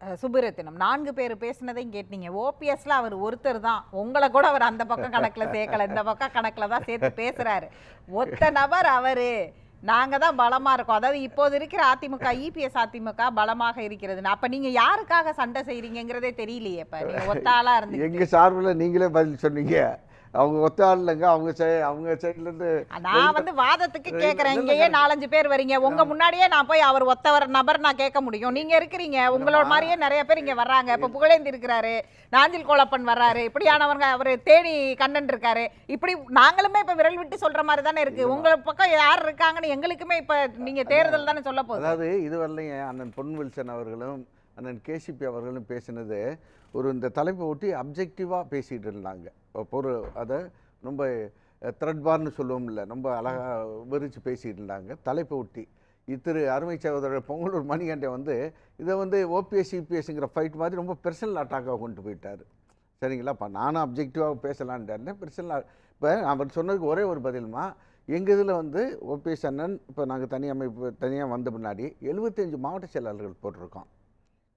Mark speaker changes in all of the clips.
Speaker 1: அஹ், நான்கு பேர் பேசுனதையும் கேட்டீங்க. ஓபிஎஸ்ல அவர் ஒருத்தர் தான். உங்களை கூட அவர் அந்த பக்கம் கணக்கில் சேர்க்கல. இந்த பக்கம் கணக்கில் தான் சேர்த்து பேசுறாரு. ஒத்த நபர் அவரு. நாங்கள் தான் பலமாக இருக்கோம். அதாவது இப்போது இருக்கிற அதிமுக இபிஎஸ் அதிமுக பலமாக இருக்கிறது. அப்போ நீங்கள் யாருக்காக சண்டை செய்கிறீங்கங்கிறதே தெரியலையே இப்போ ஒத்தாளாக ஒத்த இருந்து
Speaker 2: சார்பில் நீங்களே பதில் சொன்னீங்க. அவங்க ஒத்த இல்லைங்க அவங்க சை- அவங்க சைட்ல இருந்து
Speaker 1: நான் வந்து வாதத்துக்கு கேக்குறேன்.
Speaker 2: இல்ல,
Speaker 1: இங்கேயே. நாலஞ்சு பேர் வரீங்க. உங்க முன்னாடியே நான் போய் அவர் ஒத்தவர் நபர் நான் கேட்க முடியும். நீங்க இருக்கிறீங்க. உங்களோட. மாதிரியே நிறைய பேர் இங்க வர்றாங்க. இப்ப புகழேந்தி இருக்கிறாரு. நாஞ்சில் கோலப்பன் வர்றாரு. இப்படியானவங்க அவரு தேனி கண்ணன் இருக்காரு. இப்படி நாங்களுமே இப்ப விரல் விட்டு சொல்ற மாதிரி தானே இருக்கு உங்க பக்கம் யார் இருக்காங்கன்னு எங்களுக்குமே இப்ப நீங்க தேர்தல் தானே சொல்ல போகுது.
Speaker 2: அதாவது இதுவரையிலையும் அண்ணன் பொன் வில்சன் அவர்களும் அண்ணன் கேசிபி அவர்களும் பேசினது ஒரு இந்த தலைப்பை ஒட்டி அப்ஜெக்டிவாக பேசிகிட்டு இருந்தாங்க. ஒரு அதை ரொம்ப த்ரெட்பார்னு சொல்லுவோம்ல ரொம்ப அழகாக விரித்து பேசிகிட்டு இருந்தாங்க. தலைப்பை ஒட்டி இத்திரு அருமை சகோதரர் பொங்கலூர் மணிகண்டை வந்து இதை வந்து ஓபிஎஸ் சிபிஎஸ்ங்கிற ஃபைட் மாதிரி ரொம்ப பெர்சனல் அட்டாக்காக கொண்டு போயிட்டார். சரிங்களா? இப்போ நானும் அப்ஜெக்டிவாக பேசலான்ட்டு பெர்சனல் இப்போ அவர் சொன்னதுக்கு ஒரே ஒரு பதில்மா எங்கள் இதில் வந்து ஓபிஎஸ் அண்ணன் இப்போ நாங்கள் தனி அமைப்பு தனியாக வந்த பின்னாடி எழுபத்தஞ்சு மாவட்ட செயலாளர்கள் போட்டிருக்கோம்.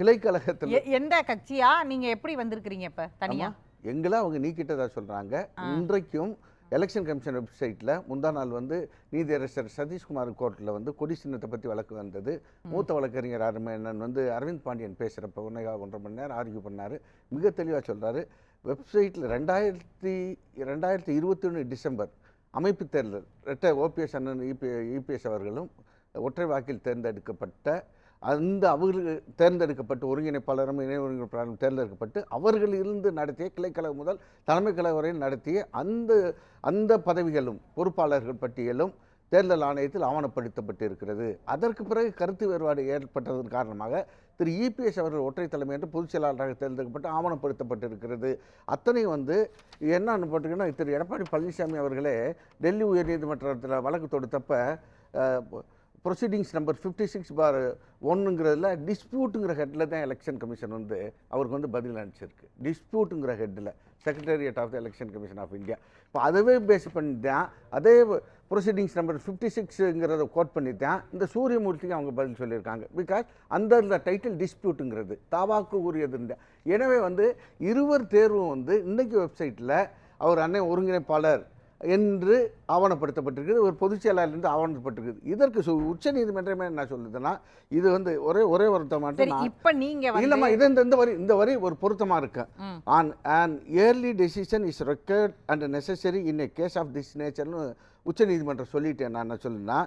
Speaker 2: கிளைக்கழகத்தில்.
Speaker 1: எந்த கட்சியா? நீங்க எப்படி வந்திருக்கிறீங்க இப்ப தனியா?
Speaker 2: எங்களை அவங்க நீக்கிட்டதா சொல்கிறாங்க இன்றைக்கும் எலெக்ஷன் கமிஷன் வெப்சைட்டில் முந்தா நாள் வந்து நீதியரசர் சதீஷ்குமார் கோர்ட்டில் வந்து கொடி சின்னத்தை பற்றி வழக்கு வந்தது. மூத்த வழக்கறிஞர் அருமையண்ணன் வந்து அரவிந்த் பாண்டியன் பேசுகிறப்ப ஒன்றே ஒன்றரை மணி நேரம் ஆர்கியூ பண்ணார். மிக தெளிவாக சொல்கிறாரு வெப்சைட்டில் ரெண்டாயிரத்தி ரெண்டாயிரத்தி இருபத்தி ஒன்று டிசம்பர் அமைப்பு தேர்தல் ரெட்டை ஓபிஎஸ் அண்ணன் இபி இபிஎஸ் அவர்களும் ஒற்றை வாக்கில் தேர்ந்தெடுக்கப்பட்ட அந்த அவர்கள் தேர்ந்தெடுக்கப்பட்டு ஒருங்கிணைப்பாளரும் இணை ஒருங்கிணைப்பாளரும் தேர்ந்தெடுக்கப்பட்டு அவர்கள் இருந்து நடத்திய கிளைக்கழகம் முதல் தலைமை கழகம் வரை நடத்திய அந்த அந்த பதவிகளும் பொறுப்பாளர்கள் பட்டியலும் தேர்தல் ஆணையத்தில் ஆவணப்படுத்தப்பட்டு இருக்கிறது அதற்கு பிறகு கருத்து வேறுபாடு ஏற்பட்டதன் காரணமாக திரு இபிஎஸ் அவர்கள் ஒற்றை தலைமை என்று பொதுச் செயலாளராக தேர்ந்தெடுக்கப்பட்டு ஆவணப்படுத்தப்பட்டிருக்கிறது. அத்தனையும் வந்து என்னன்னு போட்டிங்கன்னா திரு எடப்பாடி பழனிசாமி அவர்களே டெல்லி உயர்நீதிமன்றத்தில் வழக்கு தொடுத்தப்ப ப்ரொசீடிங்ஸ் நம்பர் ஃபிஃப்டி சிக்ஸ் பார் ஒன்றுங்கிறதுல டிஸ்பியூட்டுங்கிற ஹெட்டில் தான் எலெக்ஷன் கமிஷன் வந்து அவருக்கு வந்து பதில் அனுப்பிச்சிருக்கு. டிஸ்பியூட்டுங்கிற ஹெட்டில் secretariat of the election commission of India இப்போ அதவே பேஸ் பண்ணி தான் அதே ப்ரொசீடிங்ஸ் நம்பர் ஃபிஃப்டி சிக்ஸுங்கிறத கோட் பண்ணி தான் இந்த சூரியமூர்த்திக்கு அவங்க பதில் சொல்லியிருக்காங்க. பிகாஸ் அந்த டைட்டில் டிஸ்பியூட்டுங்கிறது தாவாக்கு உரியது எனவே வந்து இருவர் தேர்வும் வந்து இன்றைக்கி வெப்சைட்டில் அவர் அன்னை ஒருங்கிணைப்பாளர் என்று ஆவணப்படுத்தப்பட்டிருக்குது. ஒரு பொதுச் செயலாளர்லேருந்து ஆவணப்படுத்திருக்குது இதற்கு சு உச்ச நீதிமன்றமே என்ன சொல்லுதுன்னா இது வந்து ஒரே ஒரே ஒருத்த மட்டும்
Speaker 1: சரி இப்ப நீங்க வந்து
Speaker 2: இல்லைம்மா இது இந்த இந்த வரி இந்த வரி ஒரு பொருத்தமாக இருக்கு. On an early decision is required and necessary in a case of this nature-னு உச்சநீதிமன்றம் சொல்லிட்டேன். நான் என்ன சொல்லுன்னா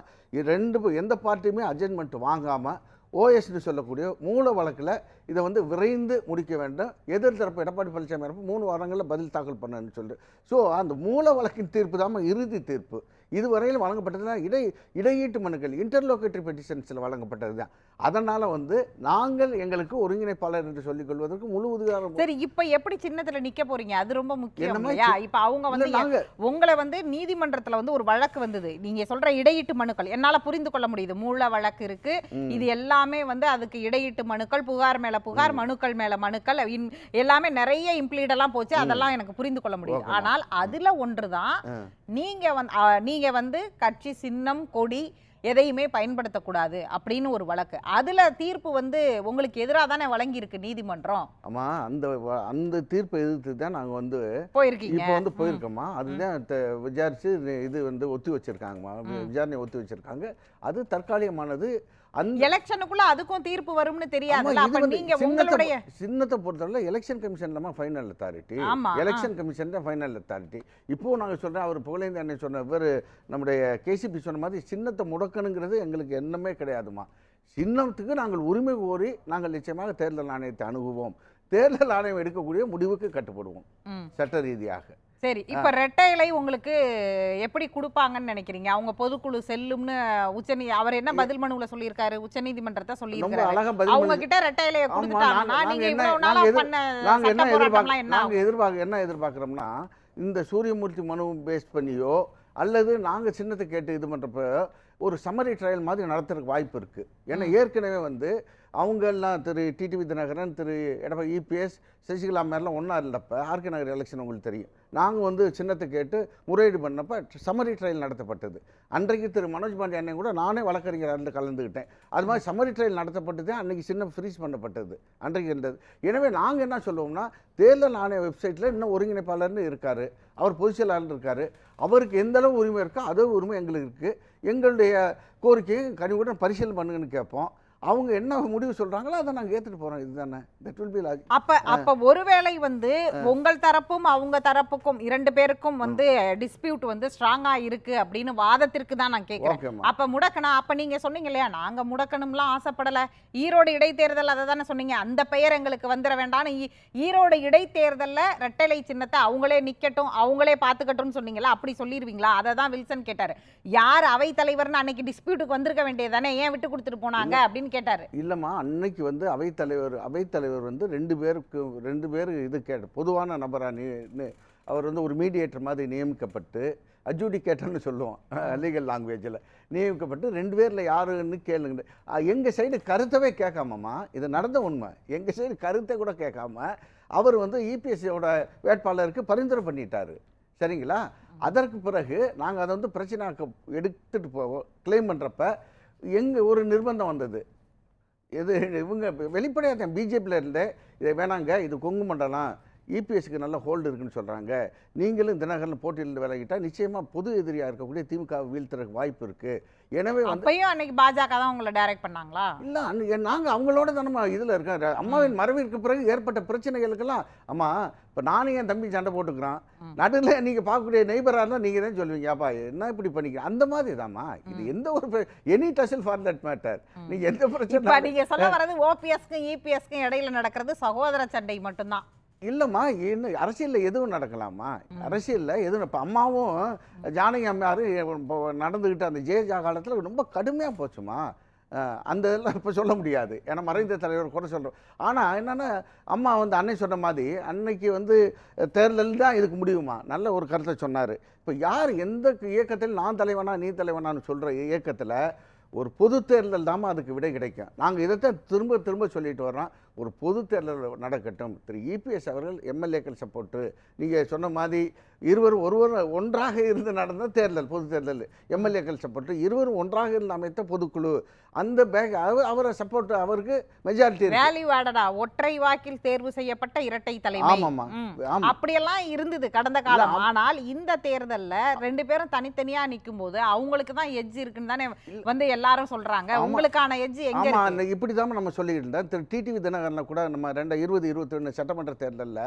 Speaker 2: ரெண்டு எந்த பார்ட்டியுமே அட்ஜென்மெண்ட் வாங்காமல் ஓஎஸ்னு சொல்லக்கூடிய மூல வழக்கில் இதை வந்து விரைந்து முடிக்க வேண்டும். எதிர்த்தரப்பு எடப்பாடி பழனிசாமி தரப்பு மூணு வாரங்களில் பதில் தாக்கல் பண்ணணும்னு சொல்லிட்டு ஸோ அந்த மூல வழக்கின் தீர்ப்பு தான் இறுதி தீர்ப்பு. இதுவரையில் வழங்கப்பட்டதுனா இடை இடையீட்டு மனுக்கள் இன்டர்லோகேட்டரி பெட்டிஷன்ஸில் வழங்கப்பட்டது தான் அதனால் வந்து நாங்கள் எங்களுக்கு ஒருங்கிணைப்பாளர் என்று சொல்லிக் கொள்வதற்கு முழு உதாரணம்
Speaker 1: சரி இப்ப எப்படி சின்னத்துல நிக்க போறீங்க? அது ரொம்ப முக்கியம் இல்லையா? இப்ப அவங்க வந்து
Speaker 2: நாங்கள்
Speaker 1: உங்களை வந்து நீதிமன்றத்துல வந்து ஒரு வழக்கு வந்தது. நீங்க சொல்ற இடையீட்டு மனுக்கள். என்னால புரிந்து கொள்ள முடியுது. மூல வழக்கு இருக்கு. இது எல்லாமே வந்து அதுக்கு இடையீட்டு மனுக்கள் புகார் மேல புகார் மனுக்கள் மேல மனுக்கள் எல்லாமே நிறைய இம்ப்ளீட் எல்லாம் போச்சு. அதெல்லாம் எனக்கு புரிந்து கொள்ள முடியுது.
Speaker 2: ஓகேம்மா.
Speaker 1: ஆனால் அதுல ஒன்றுதான்
Speaker 2: ஆ.
Speaker 1: நீங்க வந்து ஆ, நீங்க வந்து கட்சி சின்னம் கொடி எதையுமே பயன்படுத்தக்கூடாது அப்படின்னு ஒரு வழக்கு. அதுல தீர்ப்பு வந்து உங்களுக்கு எதிராக தானே வழங்கி இருக்கு நீதிமன்றம்?
Speaker 2: ஆமாம் அந்த அந்த தீர்ப்பை எதிர்த்து தான் நாங்கள் வந்து
Speaker 1: போயிருக்கீங்க.
Speaker 2: இப்போ வந்து போயிருக்கோமா? அதுதான் த- விசாரிச்சு இது- இது வந்து ஒத்தி வச்சிருக்காங்கம்மா. விசாரணை ஒத்தி வச்சிருக்காங்க. அது தற்காலிகமானது. அந்த
Speaker 1: எலெக்ஷனுக்குள்ள அதுக்கும் தீர்ப்பு வரும்னு
Speaker 2: இது
Speaker 1: அப்ப நீங்க
Speaker 2: சின்னத்தை
Speaker 1: உங்களுடைய
Speaker 2: சின்னத்தை பொறுத்தவரை எலெக்ஷன் கமிஷன் தான் ஃபைனல் அத்தாரிட்டி. எலெக்ஷன் கமிஷன் தான் ஃபைனல் அத்தாரிட்டி இப்போ நாங்கள் சொல்கிறோம் அவர் புகழேந்தி அண்ணன் சொன்ன இவர் நம்முடைய கேசிபி சொன்ன மாதிரி சின்னத்தை முடக்கணுங்கிறது எங்களுக்கு எண்ணமே கிடையாதுமா சின்னத்துக்கு நாங்கள் உரிமை கோரி நாங்கள் நிச்சயமாக தேர்தல் ஆணையத்தை அணுகுவோம். தேர்தல் ஆணையம் எடுக்கக்கூடிய முடிவுக்கு கட்டுப்படுவோம். சட்ட ரீதியாக.
Speaker 1: சரி இப்ப ரெட்டை இலை உங்களுக்கு எப்படி கொடுப்பாங்கன்னு நினைக்கிறீங்க? அவங்க பொதுக்குழு செல்லும்னு உச்சநீ அவர் என்ன பதில் மனுவுல சொல்லியிருக்காரு? உச்சநீதிமன்றத்தை சொல்லியிருக்காரு அவங்க கிட்ட ரெட்டை இலையை கொடுத்துட்டாங்கன்னா
Speaker 2: நாங்க-
Speaker 1: இவ்வளவு நாளா பண்ண சட்ட போராட்டம்லாம் என்ன?
Speaker 2: நாங்க? எதிர்பார்க்க என்ன எதிர்பார்க்குறோம்னா இந்த சூரியமூர்த்தி மனு பேஸ் பண்ணியோ அல்லது நாங்க சின்னத்தை கேட்டு இது பண்றப்ப ஒரு சம்மரி ட்ரையல் மாதிரி நடத்துறதுக்கு வாய்ப்பு இருக்கு. ஏன்னா ஏற்கனவே வந்து அவங்கெல்லாம் திரு டிடிவி தினகரன் திரு எடப்பாடி இபிஎஸ் சசிகலா மாதிரிலாம் ஒன்றா இருந்தப்ப ஆர்கே நகர் எலெக்ஷன் உங்களுக்கு தெரியும். நாங்கள் வந்து சின்னத்தை கேட்டு முறையீடு பண்ணப்போ சம்மரி ட்ரையல் நடத்தப்பட்டது. அன்றைக்கு திரு மனோஜ் பாண்டிய அண்ணன் கூட நானே வழக்கறிஞர் அந்த கலந்துக்கிட்டேன் அது மாதிரி சம்மரி ட்ரையல் நடத்தப்பட்டது அன்றைக்கி சின்ன ஃப்ரீஸ் பண்ணப்பட்டது. அன்றைக்கு இருந்தது. எனவே நாங்கள் என்ன சொல்லுவோம்னா தேர்தல் ஆணைய வெப்சைட்டில் இன்னும் ஒருங்கிணைப்பாளர்னு இருக்கார். அவர் பொதுச் செயலாளர் இருக்கார். அவருக்கு எந்தளவு உரிமை இருக்கோ அதே உரிமை எங்களுக்கு இருக்குது எங்களுடைய கோரிக்கையை கனிவுடன் பரிசீலனை பண்ணுங்கன்னு கேட்போம். அவங்க என்ன முடிவு சொல்கிறாங்களோ அதை நாங்கள் ஏற்றுட்டு போகிறோம் இதுதானே? தட் வில் பி லாஜிக்
Speaker 1: அப்ப அப்ப ஒருவேளை வந்து உங்கள் தரப்பும் அவங்க தரப்புக்கும் இரண்டு பேருக்கும் வந்து டிஸ்பியூட் வந்து ஸ்ட்ராங்கா இருக்கு அப்படின்னு வாதத்திற்கு தான் நான்
Speaker 2: ஓகேம்மா
Speaker 1: அப்ப முடக்கணும் அப்ப நீங்க சொன்னீங்க இல்லையா? நாங்க முடக்கணும்லாம் ஆசைப்படல. ஈரோடு இடைத்தேர்தல் அதை தானே சொன்னீங்க. அந்த பெயர் எங்களுக்கு வந்துட வேண்டாம்னு ஈரோடு இடைத்தேர்தல்ல ரெட்டலை சின்னத்தை அவங்களே நிக்கட்டும் அவங்களே பாத்துக்கட்டும்னு சொன்னீங்களா அப்படி சொல்லிருவீங்களா? அதை தான் வில்சன் கேட்டாரு. யார் அவை தலைவர்னு அன்னைக்கு டிஸ்பியூட்டுக்கு வந்திருக்க வேண்டியதானே ஏன் விட்டு கொடுத்துட்டு போனாங்க அப்படின்னு கேட்டாரு.
Speaker 2: இல்லைம்மா அன்னைக்கு வந்து அவைத்தலைவர் அவைத்தலைவர் வந்து ரெண்டு பேருக்கு ரெண்டு பேர் இது கேட்ட பொதுவான நபரா நீ அவர் வந்து ஒரு மீடியேட்டர் மாதிரி நியமிக்கப்பட்டு அஜூடிகேட்டர்னு சொல்லுவோம் லீகல் லாங்குவேஜில் நியமிக்கப்பட்டு ரெண்டு பேரில் யாருன்னு கேளுங்க. எங்கள் சைடு கருத்தவே கேட்காமம்மா இது நடந்த உண்மை. எங்கள் சைடு கருத்தை கூட கேட்காம அவர் வந்து இபிஎஸ்சியோட வேட்பாளருக்கு பரிந்துரை பண்ணிட்டாரு. சரிங்களா? அதற்கு பிறகு நாங்கள் அதை வந்து பிரச்சனையாக்க எடுத்துகிட்டு போவோம் க்ளைம் பண்ணுறப்ப எங்கள் ஒரு நிர்பந்தம் வந்தது. இது இவங்க வெளிப்படையாக பிஜேபியில் இருந்து இதை வேணாங்க இது கொங்கு மண்டலம் இபிஎஸ்க்கு நல்ல ஹோல்டு இருக்குன்னு சொல்கிறாங்க நீங்களும் தினகரன் போட்டியிலிருந்து விலகிட்டால் நிச்சயமாக பொது எதிரியாக இருக்கக்கூடிய திமுக வீழ்த்துறதுக்கு வாய்ப்பு இருக்குது எனவே
Speaker 1: அப்பயும் அன்னைக்கு பாஜக தான் உங்களை டைரக்ட் பண்ணாங்களா?
Speaker 2: இல்லை அன்னைக்கு நாங்கள் அவங்களோட தானம்மா இதில் இருக்கோம். அம்மாவின் மறைவிற்கு பிறகு ஏற்பட்ட பிரச்சனைகளுக்கெல்லாம் அம்மா இப்போ நானும் என் தம்பி சண்டை போட்டுக்கிறான். நடுவில் நீங்கள் பார்க்கக்கூடிய நெய்பராக இருந்தால் நீங்கள் தான் சொல்லுவீங்க. அப்பா என்ன இப்படி பண்ணிக்க அந்த மாதிரி தாம்மா. இது எந்த ஒரு any tussle for that matter நீங்கள் எந்த பிரச்சனை
Speaker 1: நீங்க சொல்ல வர்றது ஓபிஎஸ்க்கும் இபிஎஸ்க்கும் இடையில நடக்கிறது சகோதர சண்டை மட்டும்தான்.
Speaker 2: இல்லைம்மா என்ன அரசியலில் எதுவும் நடக்கலாமா? அரசியலில் எதுவும் இப்போ அம்மாவும் ஜானகி அம்மையாரும் நடந்துக்கிட்ட அந்த ஜெயஜா காலத்தில் ரொம்ப கடுமையாக போச்சுமா? அந்த இதெல்லாம் இப்போ சொல்ல முடியாது. ஏன்னா மறைந்த தலைவர் கூட சொல்கிறோம் ஆனால் என்னென்னா அம்மா வந்து அன்னை சொன்ன மாதிரி அன்னைக்கு வந்து தேர்தல் தான் இதுக்கு முடியுமா? நல்ல ஒரு கருத்தை சொன்னார். இப்போ யார் எந்த இயக்கத்தில் நான் தலைவனா நீ தலைவனான்னு சொல்கிற இயக்கத்தில் ஒரு பொது தேர்தல் தாம்மா அதுக்கு விடை கிடைக்கும். நாங்கள் இதைத்தான் திரும்ப திரும்ப சொல்லிட்டு வர்றோம். ஒரு பொது தேர்தல் நடக்கட்டும். திரு. இபிஎஸ் அவர்கள் எம்எல்ஏக்கள் சப்போர்ட்டு. நீங்கள் சொன்ன மாதிரி இருவரும் ஒருவர் ஒன்றாக இருந்து நடந்த தேர்தல் பொது தேர்தல் எம்எல்ஏக்கள் சப்போர்ட்டு. இருவரும் ஒன்றாக இருந்து அமைத்த பொதுக்குழு. அந்த பேக் அவர் அவரை சப்போர்ட் அவருக்கு மெஜாரிட்டி
Speaker 1: வேல்யூ ஆடடா ஒற்றை வாக்கில் தேர்வு செய்யப்பட்ட இரட்டை தலைமை.
Speaker 2: ஆமாம்மா.
Speaker 1: அப்படியெல்லாம் இருந்தது கடந்த காலம். ஆனால் இந்த தேர்தல்ல ரெண்டு பேரும் தனித்தனியா நிக்கும் போது அவங்களுக்கு தான் எட்ஜ் இருக்குன்னு தானே வந்து எல்லாரும் சொல்றாங்க.
Speaker 2: ஆமா.
Speaker 1: உங்களுக்கான எட்ஜ் எங்க
Speaker 2: இப்படி தான் நம்ம சொல்லிக்கிட்டு இருந்தோம். திரு டிடிவி தினகரனில் கூட நம்ம ரெண்டு இருபது இருபத்தொன்று சட்டமன்ற தேர்தலில்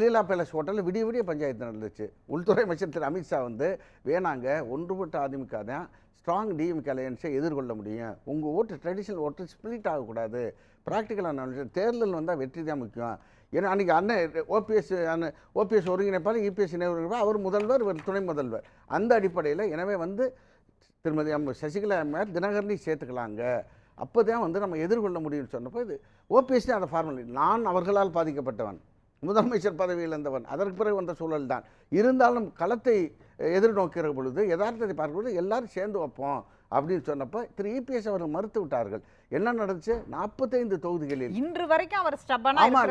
Speaker 2: லீலா பேலஸ் ஹோட்டலில் விடிய விடிய பஞ்சாயத்து நடந்துச்சு. உள்துறை அமைச்சர் திரு அமித்ஷா வந்து வேணாங்க ஒன்றுபட்ட அதிமுக தான் ஸ்ட்ராங் டிஎம்கே அலையன்ஸை எதிர்கொள்ள முடியும். உங்கள் ஓட்டு ட்ரெடிஷனல் ஓட்டு ஸ்பிளிட் ஆகக்கூடாது. ப்ராக்டிக்கலான தேர்தல் வந்தால் வெற்றி தான் முக்கியம். ஏன்னா அன்றைக்கி அண்ணன் ஓபிஎஸ் அண்ணன் ஓபிஎஸ் ஒருங்கிணைப்பாளர் இபிஎஸ் இணை ஒருங்கிணைப்பாளர் அவர் முதல்வர் இவர் துணை முதல்வர். அந்த அடிப்படையில் எனவே வந்து திருமதி அம் சசிகலா அம்மையார் தினகரனை சேர்த்துக்கலாங்க. அப்போ தான் வந்து நம்ம எதிர்கொள்ள முடியும்னு சொன்னப்போ இது ஓபிஎஸ் அந்த ஃபார்முலா நான் அவர்களால் பாதிக்கப்பட்டவன். முதலமைச்சர் பதவியில் இருந்தவன். அதற்கு பிறகு வந்த சூழல் தான் இருந்தாலும் களத்தை எதிர்நோக்கிற பொழுது யதார்த்தத்தை பார்க்கும் பொழுது எல்லாரும் சேர்ந்து வைப்போம். அப்படின்னு சொன்னப்போ திரு இபிஎஸ் அவர்கள் மறுத்து விட்டார்கள். என்ன நடந்துச்சு? நாற்பத்தைந்து தொகுதிகளில்.
Speaker 1: இன்று வரைக்கும் அவர் ஸ்டப்பனா
Speaker 2: ஆமா,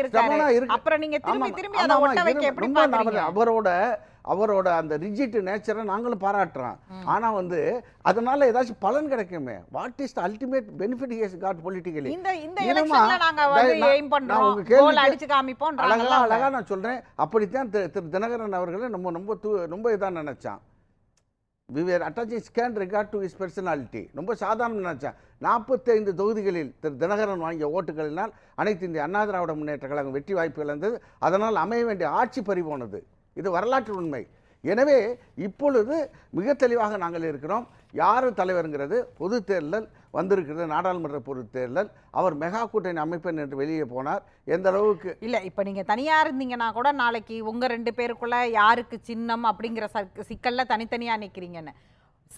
Speaker 1: இருக்காரு.
Speaker 2: ரொம்ப.
Speaker 1: அப்புறம் நீங்க திரும்பி திரும்பி அதை ஒட்ட வைக்க எப்படி
Speaker 2: ரொம்ப
Speaker 1: பாக்குறீங்க
Speaker 2: அவரோட அவரோட அந்த ரிஜிட் நேச்சரை நாங்களும் பாராட்டுறோம். ஆனா வந்து அதனால ஏதாச்சும் பலன் கிடைக்குமே? What is the ultimate benefit has got politically
Speaker 1: இந்த இந்த. எலெக்ஷன்ல நாங்க வந்து எய்ம் பண்றோம்.
Speaker 2: உங்க கேள்விக்கு
Speaker 1: கோல் அடிச்சு காமிப்போம்
Speaker 2: அழகா அழகா நான் சொல்றேன். அப்படித்தான் திரு திரு தினகரன் அவர்களை நம்ம ரொம்ப தூ ரொம்ப இதாக நினைச்சான். We were attaching scant regard to his personality ரொம்ப சாதாரணம் நினச்சா நாற்பத்தைந்து தொகுதிகளில் திரு தினகரன் வாங்கிய ஓட்டுகளினால் அனைத்து இந்திய அண்ணா திராவிட முன்னேற்ற கழகம் வெற்றி வாய்ப்புகள் இருந்தது அதனால் அமைய வேண்டிய ஆட்சி பறிபோனது. இது வரலாற்று உண்மை. எனவே இப்பொழுது மிக தெளிவாக நாங்கள் இருக்கிறோம். யார் தலைவருங்கிறது? பொது தேர்தல் வந்திருக்கிறது. நாடாளுமன்ற பொது தேர்தல். அவர் மெகா கூட்டணி அமைப்பேன் என்று வெளியே போனார். எந்த அளவுக்கு
Speaker 1: இல்லை இப்போ நீங்கள் தனியாக இருந்தீங்கன்னா கூட நாளைக்கு உங்கள் ரெண்டு பேருக்குள்ளே யாருக்கு சின்னம் அப்படிங்கிற ச சிக்கலில் தனித்தனியாக நிற்கிறீங்கன்னு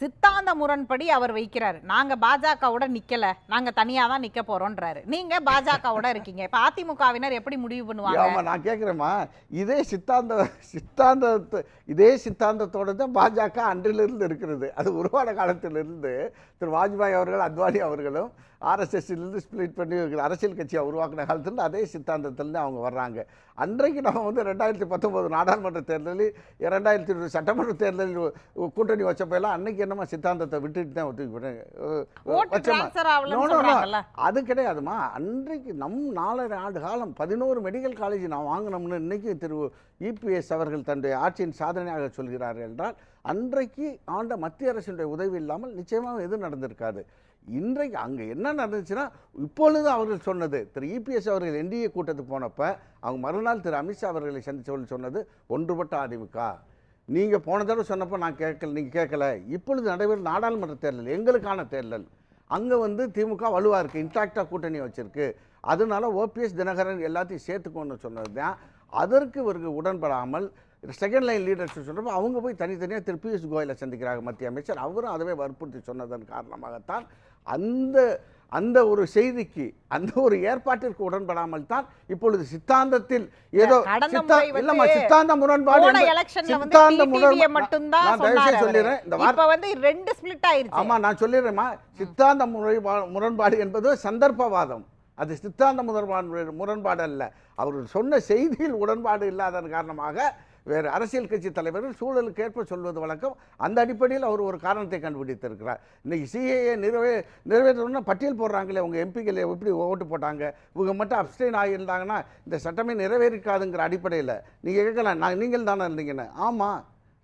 Speaker 1: சித்தாந்த முரண்படி அவர் வைக்கிறாரு. நாங்க பாஜகவோட நிக்கல. நாங்க தனியா தான் நிக்க போறோம்ன்றாரு நீங்க பாஜகவோட இருக்கீங்க. இப்ப அதிமுகவினர் எப்படி முடிவு பண்ணுவாங்க?
Speaker 2: ஆமா நான் கேட்குறேம்மா இதே சித்தாந்த சித்தாந்தத்து இதே சித்தாந்தத்தோட தான் பாஜக அன்றிலிருந்து இருக்கிறது. அது உருவான காலத்திலிருந்து திரு வாஜ்பாய் அவர்கள் அத்வானி அவர்களும் ஆர்எஸ்எஸ்லேருந்து ஸ்ப்ளிட் பண்ணி அரசியல் கட்சியை உருவாக்கின காலத்துல அதே சித்தாந்தத்திலேருந்து அவங்க வர்றாங்க. அன்றைக்கு நம்ம வந்து ரெண்டாயிரத்தி பத்தொம்போது நாடாளுமன்ற தேர்தலில் ரெண்டாயிரத்தி இருபது சட்டமன்ற தேர்தலில் கூட்டணி வச்சப்பெல்லாம் அன்னைக்கு என்னமா சித்தாந்தத்தை விட்டுட்டு தான் ஒத்துக்கி
Speaker 1: ஓட்டு transfer ஆகலன்னு சொல்றாங்கல்ல.
Speaker 2: அது கிடையாதுமா. அன்றைக்கு நம் நாலரை ஆண்டு காலம் பதினோரு மெடிக்கல் காலேஜ் நான் வாங்கினோம்னு இன்னைக்கு திரு இபிஎஸ் அவர்கள் தன்னுடைய ஆட்சியின் சாதனையாக சொல்கிறார்கள் என்றால் அன்றைக்கு ஆண்ட மத்திய அரசினுடைய உதவி இல்லாமல் நிச்சயமாக எதுவும் நடந்திருக்காது. இன்றைக்கு அங்கே என்ன நடந்துச்சுன்னா இப்பொழுது அவர்கள் சொன்னது திரு. இபிஎஸ் அவர்கள் என்டிஏ கூட்டத்துக்கு போனப்ப அவங்க மறுநாள் திரு. அமித்ஷா அவர்களை சந்திச்சவர்கள் சொன்னது ஒன்றுபட்ட அதிமுக. நீங்கள் போன தடவை சொன்னப்போ நான் கேட்கல நீங்கள் கேட்கல. இப்பொழுது நடைபெறும் நாடாளுமன்ற தேர்தல் எங்களுக்கான தேர்தல். அங்கே வந்து திமுக வலுவாக இருக்குது இன்டாக்டாக கூட்டணி வச்சிருக்கு. அதனால ஓபிஎஸ் தினகரன் எல்லாத்தையும் சேர்த்துக்கோன்னு சொன்னது தான் அதற்கு இவருக்கு உடன்படாமல் செகண்ட் லைன் லீடர்ஸ் சொல்கிறப்ப அவங்க போய் தனித்தனியாக திரு பியூஷ் கோயலை சந்திக்கிறாங்க மத்திய அமைச்சர். அவரும் அதவே வற்புறுத்தி சொன்னதன் காரணமாகத்தான் அந்த அந்த ஒரு செய்திக்கு அந்த ஒரு ஏற்பாட்டிற்கு உடன்படாமல் தான் இப்பொழுது சித்தாந்தத்தில் ஏதோ இல்லம்மா சித்தாந்த முரண்பாடு சித்தாந்த
Speaker 1: அவரு.
Speaker 2: சொல்லிடுறேன். இந்த வார்த்தை
Speaker 1: வந்து ரெண்டு ஸ்பிளிட் ஆயிருச்சு.
Speaker 2: ஆமா நான் சொல்லிடுறேம்மா. சித்தாந்த முரண்பாடு என்பது சந்தர்ப்பவாதம். அது சித்தாந்த முரண்பாடு முரண்பாடு அல்ல. அவர்கள் சொன்ன செய்தியில் உடன்பாடு இல்லாததன் காரணமாக வேறு அரசியல் கட்சி தலைவர்கள் சூழலுக்கு ஏற்ப சொல்வது வழக்கம். அந்த அடிப்படையில் அவர் ஒரு காரணத்தை கண்டுபிடித்திருக்கிறார். இன்னைக்கு சிஏஏ நிறைவே நிறைவேற்றணும்னா பட்டியல் போடுறாங்களே உங்கள் எம்பிக்கள் எப்படி ஓட்டு போட்டாங்க? இவங்க மட்டும் அப்ஸ்டெயின் ஆகியிருந்தாங்கன்னா இந்த சட்டமே நிறைவேறிக்காதுங்கிற அடிப்படையில் நீங்கள் கேட்கலாம் நான் நீங்கள் தானே இருந்தீங்கன்னு. ஆமாம்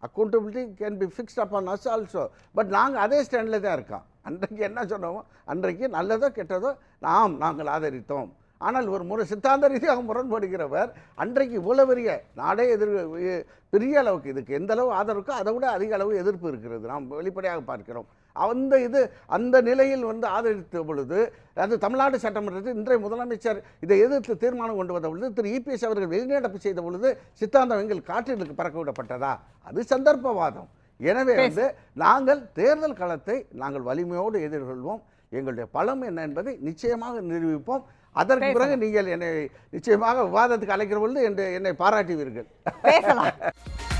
Speaker 2: accountability can be fixed upon as also but நாங்கள் அதே ஸ்டாண்டில் தான் இருக்கோம். அன்றைக்கு என்ன சொன்னோமோ அன்றைக்கு நல்லதோ கெட்டதோ நாம் நாங்கள் ஆதரித்தோம். ஆனால் ஒரு முறை சித்தாந்த ரீதியாக முரண்படுகிறவர் அன்றைக்கு இவ்வளவு பெரிய நாடே எதிர் பெரிய அளவுக்கு இதுக்கு எந்த அளவு ஆதரவு இருக்கோ அதை விட அதிக அளவு எதிர்ப்பு இருக்கிறது. நாம் வெளிப்படையாக பார்க்கிறோம். அந்த இது அந்த நிலையில் வந்து ஆதரித்த பொழுது அது தமிழ்நாடு சட்டமன்றத்தில் இன்றைய முதலமைச்சர் இதை எதிர்த்து தீர்மானம் கொண்டு வந்த பொழுது திரு. இபிஎஸ் அவர்கள் வெளிநடப்பு செய்த பொழுது சித்தாந்தம் எங்கள் காற்றிற்கு பறக்க விடப்பட்டதா? அது சந்தர்ப்பவாதம். எனவே வந்து நாங்கள் தேர்தல் களத்தை நாங்கள் வலிமையோடு எதிர்கொள்வோம். எங்களுடைய பலம் என்ன என்பதை நிச்சயமாக நிரூபிப்போம். அதற்கு பிறகு நீங்கள் என்னை நிச்சயமாக விவாதத்துக்கு அழைக்கிற பொழுது என்னை என்னை பாராட்டுவீர்கள்.
Speaker 1: பேசலாம்.